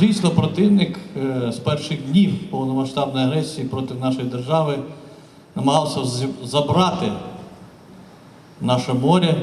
Звісно, противник е, з перших днів повномасштабної агресії проти нашої держави намагався забрати наше море,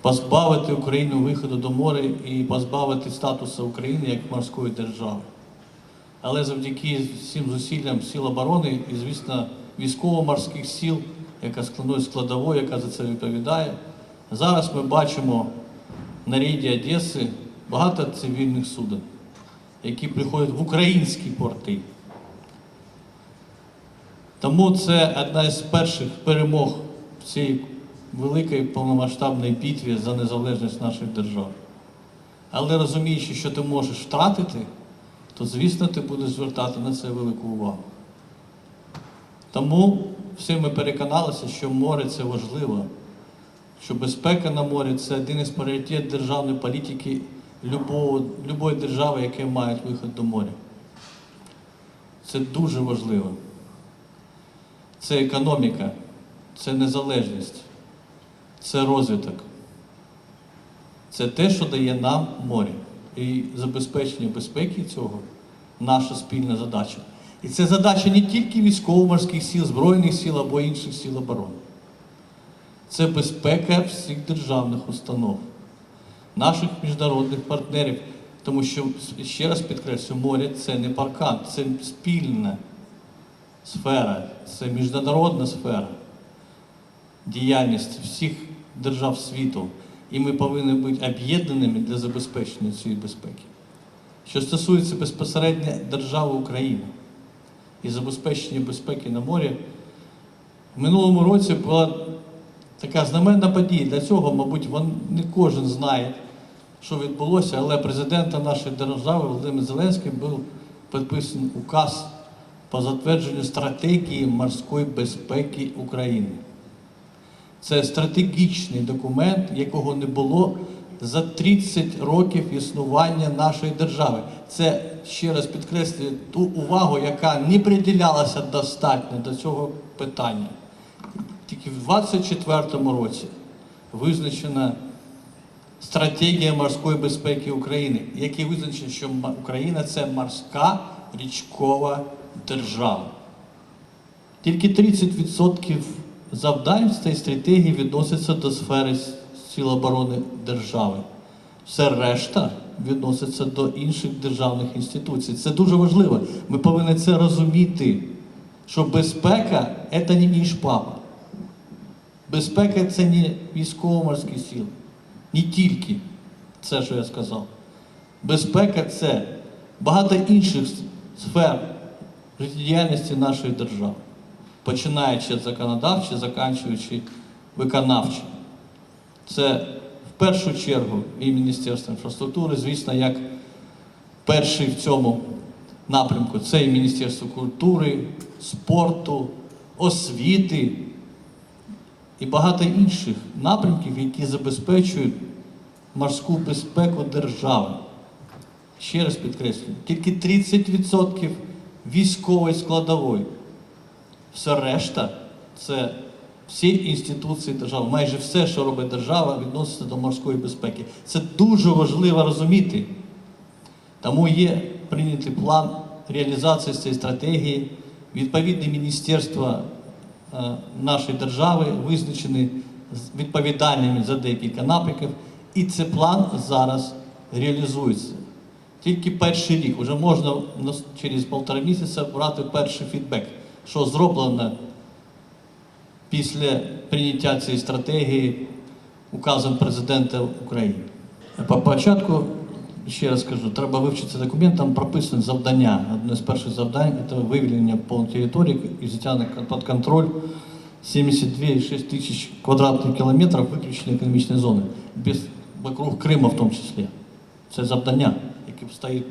позбавити Україну виходу до моря і позбавити статусу України як морської держави. Але завдяки всім зусиллям сил оборони і, звісно, військово-морських сил, яка складною складовою, яка за це відповідає, зараз ми бачимо на рейді Одеси багато цивільних суден, які приходять в українські порти. Тому це одна із перших перемог в цій великій повномасштабній битві за незалежність нашої держави. Але розуміючи, що ти можеш втратити, то звісно ти будеш звертати на це велику увагу. Тому всі ми переконалися, що море це важливо, що безпека на морі це один із пріоритетів державної політики любої держави, яка має вихід до моря. Це дуже важливо. Це економіка, це незалежність, це розвиток. Це те, що дає нам море. І забезпечення безпеки цього наша спільна задача. І це задача не тільки військово-морських сил, Збройних сил або інших сил оборони. Це безпека всіх державних установ, наших міжнародних партнерів. Тому що, ще раз підкреслю, море це не паркан, це спільна сфера, це міжнародна сфера, діяльність всіх держав світу. І ми повинні бути об'єднаними для забезпечення цієї безпеки. Що стосується безпосередньо держави України і забезпечення безпеки на морі, в минулому році була така знаменна подія. Для цього, мабуть, не кожен знає, що відбулося, але президентом нашої держави Володимир Зеленський був підписаний указ по затвердженню стратегії морської безпеки України. Це стратегічний документ, якого не було за 30 років існування нашої держави. Це ще раз підкреслює ту увагу, яка не приділялася достатньо до цього питання. Тільки в 24-му році визначена стратегія морської безпеки України, який визначено, що Україна це морська річкова держава. Тільки 30% завдань з цієї стратегії відносяться до сфери сил оборони держави. Все решта відноситься до інших державних інституцій. Це дуже важливо. Ми повинні це розуміти, що безпека це не мій папа. Безпека це не військово-морські сили. Не тільки це, що я сказав. Безпека це багато інших сфер життєдіяльності нашої держави, починаючи від заканчуючи виконавчою. Це в першу чергу і Міністерство інфраструктури, звісно, як перший в цьому напрямку це і Міністерство культури, спорту, освіти і багато інших напрямків, які забезпечують морську безпеку держави. Ще раз підкреслюю, тільки 30% військової складової. Все решта це всі інституції держави, майже все, що робить держава, відноситься до морської безпеки. Це дуже важливо розуміти. Тому є прийнятий план реалізації цієї стратегії. Відповідне міністерство нашої держави визначені відповідальними за декілька напрямків, і цей план зараз реалізується. Тільки перший рік, вже можна через півтора місяця брати перший фідбек, що зроблено після прийняття цієї стратегії указом президента України. По початку, ще раз кажу, треба вивчити документ, там прописано завдання. Одне з перших завдань це вивільнення повної території і взяття під контроль 72,6 тисяч квадратних кілометрів виключення економічної зони, без вокруг Криму в тому числі. Це завдання, яке стоїть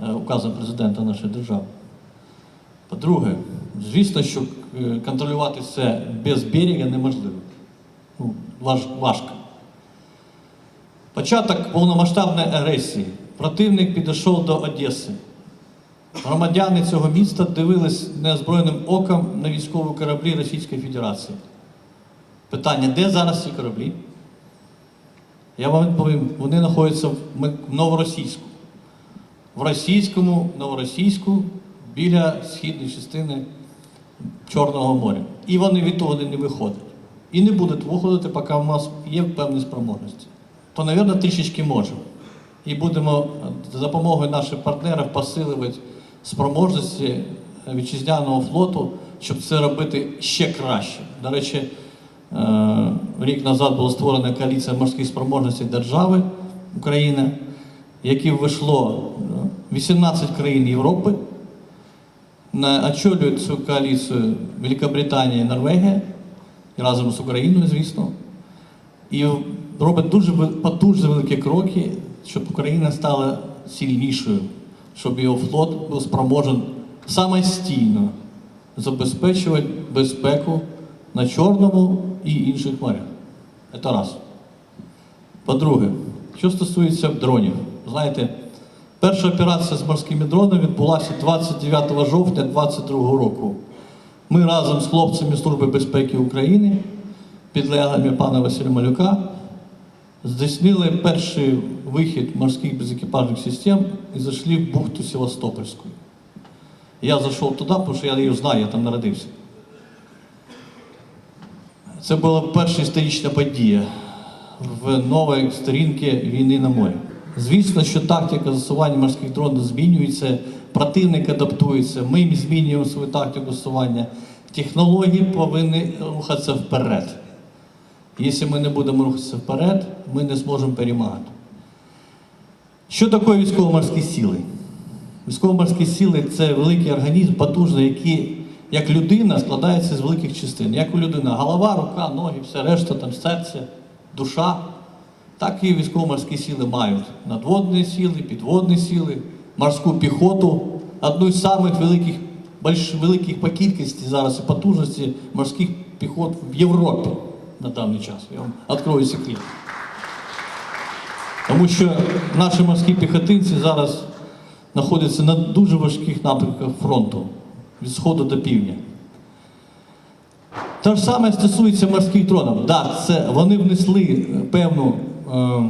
е, указом президента нашої держави. По-друге, звісно, що е, контролювати це без берега неможливо. Ну, важко. Початок повномасштабної агресії. Противник підійшов до Одеси. Громадяни цього міста дивились неозброєним оком на військові кораблі Російської Федерації. Питання, де зараз ці кораблі? Я вам відповім, вони знаходяться в Новоросійську. в російському, новоросійську, біля східної частини Чорного моря. І вони від того не виходять. І не будуть виходити, поки в нас є певні спроможності. То, мабуть, трішечки можемо. І будемо е, за допомогою наших партнерів посилювати спроможності вітчизняного флоту, щоб це робити ще краще. До речі, е, рік назад була створена коаліція морських спроможностей держави України, які вийшло е, 18 країн Європи. Очолюють цю коаліцію Великобританія і Норвегія, разом з Україною, звісно. І робить дуже потужні великі кроки, щоб Україна стала сильнішою, щоб його флот був спроможен самостійно забезпечувати безпеку на Чорному і інших морях. Це раз. По-друге, що стосується дронів, знаєте, перша операція з морськими дронами відбулася 29 жовтня 2022 року. Ми разом з хлопцями Служби безпеки України, підлеглими пана Василя Малюка, здійснили перший вихід морських безекіпажних систем і зайшли в бухту Севастопольську. Я зайшов туди, тому що я її знаю, я там народився. Це була перша історична подія в новій сторінці війни на морі. Звісно, що тактика застосування морських дронів змінюється, противник адаптується, ми змінюємо свою тактику застосування. Технології повинні рухатися вперед. Якщо ми не будемо рухатися вперед, ми не зможемо перемагати. Що таке військово-морські сили? Військово-морські сили це великий організм, потужний, який, як людина, складається з великих частин. Як у людини голова, рука, ноги, все решта, там серце, душа. Так і військово-морські сили мають надводні сили, підводні сили, морську піхоту. Одну з самих великих, великих по кількості зараз і потужності морських піхот в Європі на даний час. Я вам відкрою секрет. Тому що наші морські піхотинці зараз знаходяться на дуже важких напрямках фронту від сходу до півдня. Те ж саме стосується морських дронів. Да, це вони внесли певну е,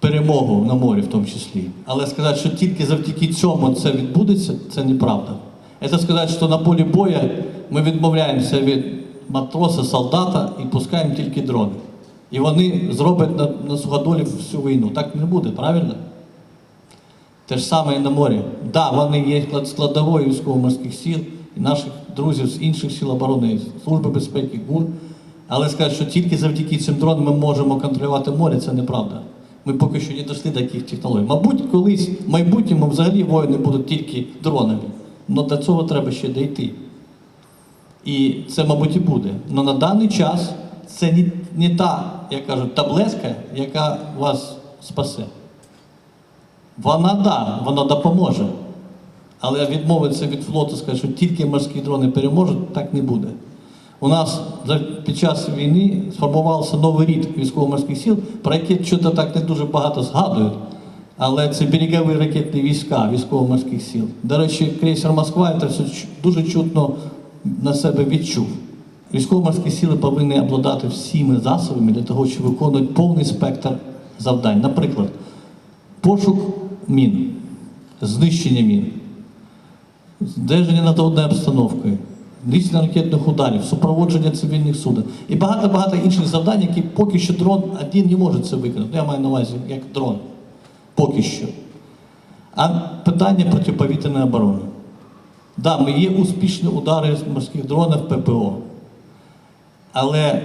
перемогу на морі в тому числі. Але сказати, що тільки завдяки цьому це відбудеться, це неправда. Це сказати, що на полі бою ми відмовляємося від матроса, солдата і пускаємо тільки дрони. І вони зроблять на, на суходолі всю війну. Так не буде, правильно? Те ж саме і на морі. Так, да, вони є складовою військово-морських сил і наших друзів з інших сил оборони, Служби безпеки, ГУР. Але сказати, що тільки завдяки цим дронам ми можемо контролювати море, це неправда. Ми поки що не дійшли до таких технологій. Мабуть, колись в майбутньому взагалі воїни будуть тільки дронами. Але до цього треба ще дійти. І це, мабуть, і буде. Але на даний час це не, не та, як кажуть, таблетка, яка вас спасе. Вона да, вона допоможе. Але відмовитися від флоту, сказати, що тільки морські дрони переможуть, так не буде. У нас під час війни сформувався новий рід військово-морських сил, про які щось так не дуже багато згадують. Але це берегові ракетні війська військово-морських сил. До речі, крейсер Москва це дуже чутно на себе відчув. Військово-морські сили повинні обладати всіми засобами для того, щоб виконувати повний спектр завдань. Наприклад, пошук мін, знищення мін, здержання надводною обстановкою, нищення ракетних ударів, супроводження цивільних суден і багато-багато інших завдань, які поки що дрон один не може це виконати. Я маю на увазі як дрон. Поки що. А питання протиповітряної оборони. Да, ми є успішні удари з морських дронів ППО. Але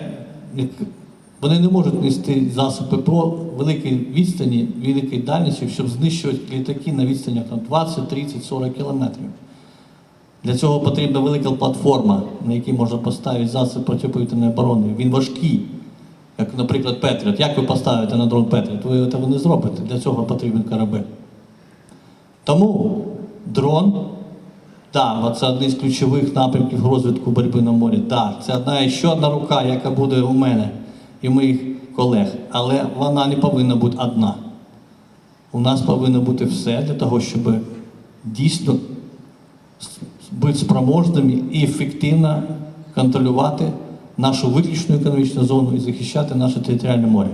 вони не можуть нести засоби ППО великої відстані, великої дальності, щоб знищувати літаки на відстанях 20, 30, 40 кілометрів. Для цього потрібна велика платформа, на якій можна поставити засоби протиповітряної оборони. Він важкий, як, наприклад, Петріот. Як ви поставите на дрон Петріот? Ви цього не зробите. Для цього потрібен корабель. Тому дрон, так, це один з ключових напрямків розвитку боротьби на морі. Так, це одна ще одна рука, яка буде у мене і моїх колег. Але вона не повинна бути одна. У нас повинно бути все для того, щоб дійсно бути спроможними і ефективно контролювати нашу виключну економічну зону і захищати наше територіальне море.